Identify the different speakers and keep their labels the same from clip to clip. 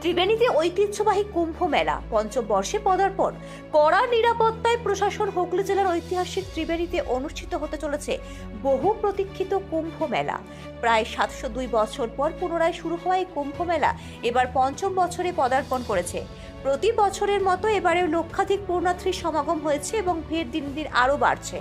Speaker 1: ত্রিবেণীতে ঐতিহ্যবাহী কুম্ভ মেলা পঞ্চম বর্ষে পদার্পণ। কড়া নিরাপত্তায় প্রশাসন হুগলি জেলার ঐতিহাসিক ত্রিবেণীতে অনুষ্ঠিত হতে চলেছে বহু প্রতীক্ষিত কুম্ভ মেলা। প্রায় সাতশো দুই বছর পর পুনরায় শুরু হওয়া এই কুম্ভ মেলা এবার পঞ্চম বছরে পদার্পণ করেছে। প্রতি বছরের মতো এবারেও লক্ষাধিক পূর্ণার্থীর সমাগম হয়েছে এবং ভিড় দিন দিন আরও বাড়ছে।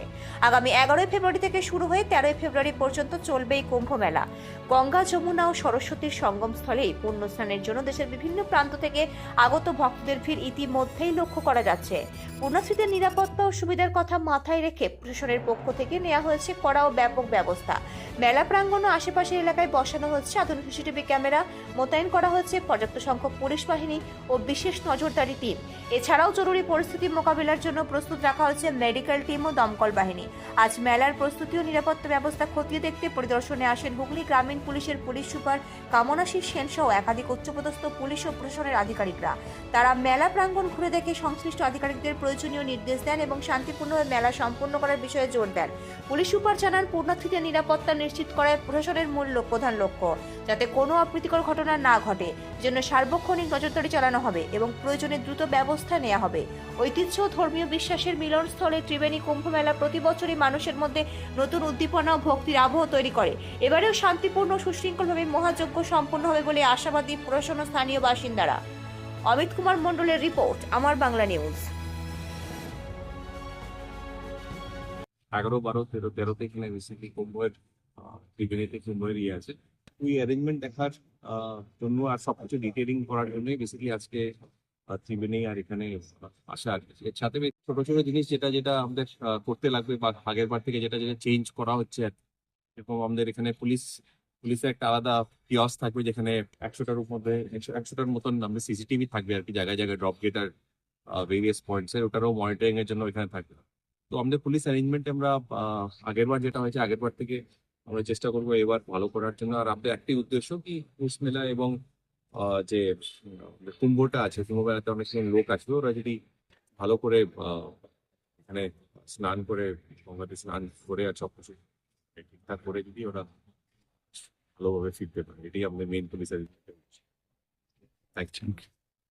Speaker 1: আগামী এগারোই ফেব্রুয়ারি থেকে শুরু হয়ে তেরোই ফেব্রুয়ারি পর্যন্ত চলবে এই কুম্ভ মেলা গঙ্গা, যমুনা ও সরস্বতীর সঙ্গমস্থলে এই পুণ্যস্নানের জন্য দেশের বিভিন্ন প্রান্ত থেকে আগত ভক্তদের ভিড় ইতিমধ্যেই লক্ষ্য করা যাচ্ছে। পুণ্যার্থীদের নিরাপত্তা ও সুবিধার কথা মাথায় রেখে প্রশাসনের পক্ষ থেকে নেওয়া হয়েছে কড়া ও ব্যাপক ব্যবস্থা। মেলা প্রাঙ্গণ ও আশেপাশের এলাকায় বসানো হচ্ছে আধুনিক সিসিটিভি ক্যামেরা। মোতায়েন করা হয়েছে পর্যাপ্ত সংখ্যক পুলিশ বাহিনী ও বিশেষ নজরদারি টিম। এছাড়াও জরুরি পরিস্থিতি মোকাবিলার জন্য প্রস্তুত রাখা হয়েছে মেডিকেল টিম ও দমকল বাহিনী। আজ মেলার প্রস্তুতি ও নিরাপত্তা ব্যবস্থা খতিয়ে দেখতে পরিদর্শনে আসেন হুগলি গ্রামীণ পুলিশের পুলিশ সুপার কামনাশী সেন সহ একাধিক উচ্চপদস্থ পুলিশ ও প্রশাসনের আধিকারিকরা। তারা মেলা প্রাঙ্গণ ঘুরে দেখে সংশ্লিষ্ট আধিকারিকদের প্রয়োজনীয় নির্দেশ দেন এবং শান্তিপূর্ণভাবে মেলা সম্পন্ন করার বিষয়ে জোর দেন। পুলিশ সুপার জানান পূর্ণার্থীদের নিরাপত্তা নিশ্চিত করায় প্রশাসনের মূল প্রধান লক্ষ্য। যাতে কোনো অপ্রীতিকর ঘটনা না ঘটে। জন্য সার্বক্ষণিক নজরদারি চালানো হবে এবং প্রয়োজনে দ্রুত ব্যবস্থা নেওয়া হবে। ঐতিহ্য ধর্মীয় বিশ্বাসের মিলনস্থলে ত্রিবেণী কুম্ভ মেলা প্রতি বছরই মানুষের মধ্যে নতুন উদ্দীপনা ও ভক্তির আবহ তৈরি করে। এবারেও শান্তিপূর্ণ সুশৃঙ্খলভাবে মহাযজ্ঞ সম্পন্ন হবে বলে আশাবাদী প্রশাসন স্থানীয় বাসিন্দারা। অমিত কুমার মণ্ডলের রিপোর্ট, আমার বাংলা নিউজ।
Speaker 2: এগারো বারো তেরো তেরোতে এখানে রিসেন্টলি কুম্ভের ত্রিবেণীতে কুম্ভের ইয়ে আছে। ওই অ্যারেঞ্জমেন্ট দেখার জন্য আর সবকিছু ডিটেলিং করার জন্যই বেসিক্যালি আজকে ত্রিবেণী আর এখানে আসা আর। এর সাথে ছোট ছোট জিনিস যেটা যেটা আমাদের করতে লাগবে বা আগের বার থেকে যেটা যেটা চেঞ্জ করা হচ্ছে। এরকম আমাদের এখানে পুলিশ, পুলিশের একটা আলাদা কিয়স থাকবে যেখানে একশোটার মধ্যে, একশো, একশোটার মতন আমাদের সিসিটিভি থাকবে আর কি, জায়গায় জায়গায় ড্রপ গেট আর ভেরিয়াস পয়েন্টস এর, ওটারও মনিটরিং এর জন্য এখানে থাকবে তো আমাদের পুলিশ অ্যারেঞ্জমেন্ট আমরা আগের বার যেটা হয়েছে, আগের বার থেকে আমরা চেষ্টা করব এবার ভালো করার জন্য। আর আমাদের একটি উদ্দেশ্য কি পুষ মেলা এবং যে কুম্ভটা আছে কুম্ভ মেলাতে অনেক লোক আসবে। ওরা যদি ভালো করে এখানে স্নান করে, গঙ্গাতে স্নান করে আর সব কিছু ঠিকঠাক করে যদি ওরা ভালোভাবে ফিরতে পারে। এটাই আমাদের মেইন পুলিশের থ্যাংক ইউ